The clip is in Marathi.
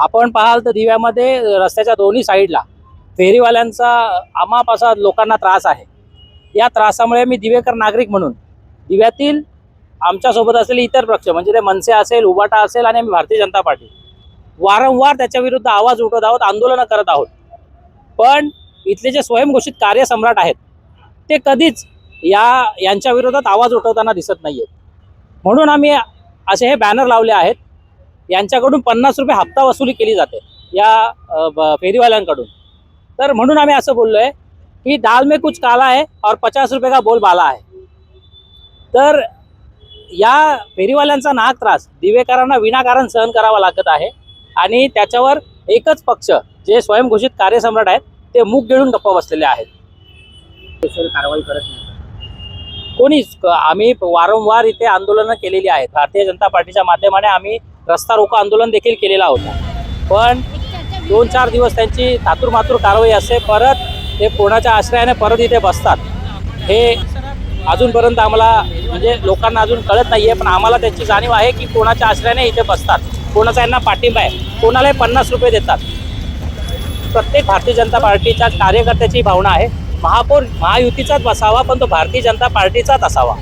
आपण पाहाल तर दिव्यामध्ये रस्त्याच्या दोन्ही साईडला फेरीवाल्यांचा आमापासा लोकांना त्रास आहे. या त्रासामुळे मी दिवेकर नागरिक म्हणून दिव्यातील आमच्यासोबत असलेले इतर पक्ष म्हणजे ते मनसे असेल उबाटा असेल आणि आम्ही भारतीय जनता पार्टी. वारंवार त्याच्याविरुद्ध आवाज उठवत आहोत आंदोलनं करत आहोत. पण इथले जे स्वयंघोषित कार्यसम्राट आहेत ते कधीच या यांच्या विरोधात आवाज उठवताना दिसत नाहीये म्हणून आम्ही असे हे बॅनर लावले आहेत यांच्याकडून पन्नास रुपये हप्ता वसुली केली जाते या फेरीवाल्यांकडून. तर म्हणून आम्ही असं बोललोय की दाल में कुछ काला है और पचास रुपये का बोल बाला आहे तर या फेरीवाल्यांचा नाहक त्रास दिवेकरांना विनाकारण सहन करावा लागत आहे आणि त्याच्यावर एकच पक्ष जे स्वयंघोषित कार्यसम्राट आहेत ते मुख गिळून गप्पा बसलेले आहेत. कारवाई करत नाही कोणीच आम्ही वारंवार इथे आंदोलनं केलेली आहेत. भारतीय जनता पार्टीच्या माध्यमाने आम्ही रस्ता रोको आंदोलन देखील केलेला होता. पण दोन चार दिवस त्यांची तातुरमातूर कारवाई असते परत ते कोणाच्या आश्रयाने परत इथे बसतात. हे अजूनपर्यंत आम्हाला म्हणजे लोकांना अजून कळत नाही आहे पण आम्हाला त्याची जाणीव आहे की कोणाच्या आश्रयाने इथे बसतात. कोणाचा यांना पाठिंबा आहे. कोणालाही पन्नास रुपये देतात. प्रत्येक भारतीय जनता पार्टीच्या कार्यकर्त्याची भावना आहे. महापौर महायुतीचाच बसावा पण तो भारतीय जनता पार्टीचाच असावा.